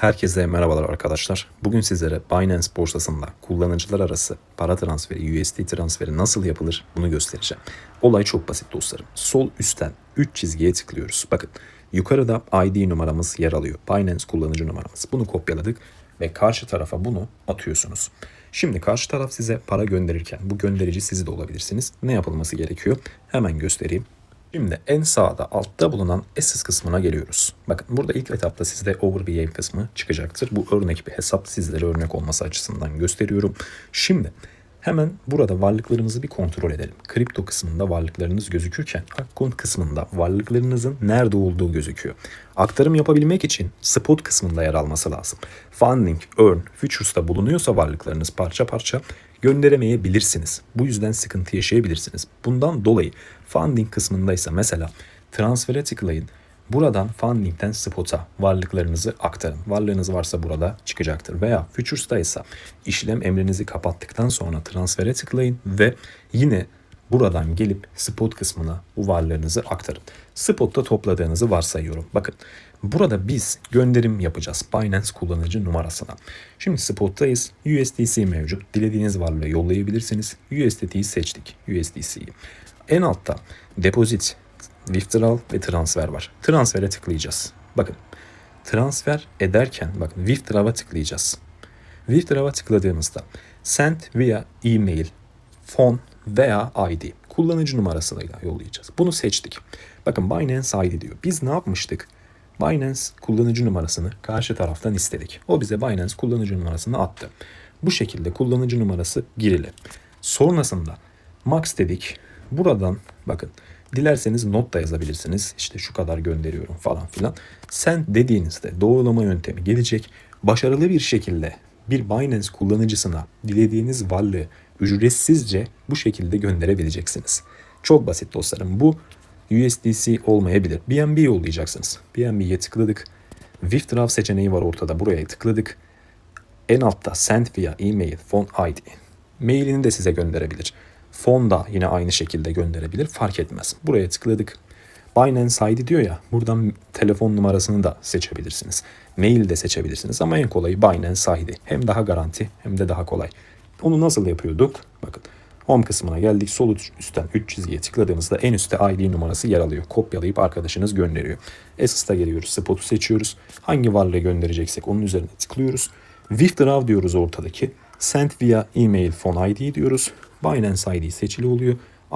Herkese merhabalar arkadaşlar. Bugün sizlere Binance borsasında kullanıcılar arası para transferi, USD transferi nasıl yapılır bunu göstereceğim. Olay çok basit dostlarım. Sol üstten 3 çizgiye tıklıyoruz. Bakın yukarıda ID numaramız yer alıyor. Binance kullanıcı numaramız. Bunu kopyaladık ve karşı tarafa bunu atıyorsunuz. Şimdi karşı taraf size para gönderirken bu gönderici siz de olabilirsiniz. Ne yapılması gerekiyor? Hemen göstereyim. Şimdi en sağda altta bulunan Assets kısmına geliyoruz. Bakın burada ilk etapta sizde Overview kısmı çıkacaktır. Bu örnek bir hesap sizlere örnek olması açısından gösteriyorum. Şimdi hemen burada varlıklarımızı bir kontrol edelim. Kripto kısmında varlıklarınız gözükürken Akkont kısmında varlıklarınızın nerede olduğu gözüküyor. Aktarım yapabilmek için spot kısmında yer alması lazım. Funding, Earn, Futures'ta bulunuyorsa varlıklarınız parça parça gönderemeyebilirsiniz. Bu yüzden sıkıntı yaşayabilirsiniz. Bundan dolayı funding kısmındaysa mesela transfere tıklayın. Buradan funding'den spot'a varlıklarınızı aktarın. Varlığınız varsa burada çıkacaktır. Veya futures'ta ise işlem emrinizi kapattıktan sonra transfere tıklayın ve yine buradan gelip spot kısmına bu varlığınızı aktarın. Spot'ta topladığınızı varsayıyorum. Bakın burada biz gönderim yapacağız Binance kullanıcı numarasına. Şimdi spot'tayız. USDC mevcut. Dilediğiniz varlığı yollayabilirsiniz. USDT'yi seçtik. USDC'yi. En altta deposit, withdrawal ve transfer var. Transfere tıklayacağız. Bakın transfer ederken bakın withdraw'a tıklayacağız. Withdraw'a tıkladığımızda send via email, phone veya ID kullanıcı numarasıyla yollayacağız. Bunu seçtik. Bakın Binance ID diyor. Biz ne yapmıştık? Binance kullanıcı numarasını karşı taraftan istedik. O bize Binance kullanıcı numarasını attı. Bu şekilde kullanıcı numarası girili. Sonrasında max dedik. Buradan bakın dilerseniz not da yazabilirsiniz. İşte şu kadar gönderiyorum falan filan. Sen dediğinizde doğrulama yöntemi gelecek. Başarılı bir şekilde bir Binance kullanıcısına dilediğiniz varlığı ücretsizce bu şekilde gönderebileceksiniz. Çok basit dostlarım. Bu USDC olmayabilir. BNB yollayacaksınız. BNB'ye tıkladık. Withdraw seçeneği var ortada. Buraya tıkladık. En altta send via email, phone ID. Mailini de size gönderebilir. Fon da yine aynı şekilde gönderebilir. Fark etmez. Buraya tıkladık. Binance ID diyor ya buradan telefon numarasını da seçebilirsiniz. Mail de seçebilirsiniz ama en kolayı Binance ID. Hem daha garanti hem de daha kolay. Onu nasıl yapıyorduk? Bakın Home kısmına geldik. Sol üstten 3 çizgiye tıkladığımızda en üstte ID numarası yer alıyor. Kopyalayıp arkadaşınız gönderiyor. Essens'ta geliyoruz. Spot'u seçiyoruz. Hangi varlığı göndereceksek onun üzerine tıklıyoruz. Withdraw diyoruz ortadaki. Send via email phone ID diyoruz. Binance ID seçili oluyor.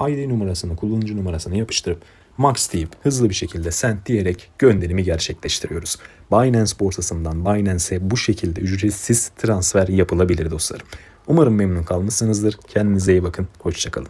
ID numarasını, kullanıcı numarasını yapıştırıp max deyip hızlı bir şekilde send diyerek gönderimi gerçekleştiriyoruz. Binance borsasından Binance'e bu şekilde ücretsiz transfer yapılabilir dostlarım. Umarım memnun kalmışsınızdır. Kendinize iyi bakın. Hoşçakalın.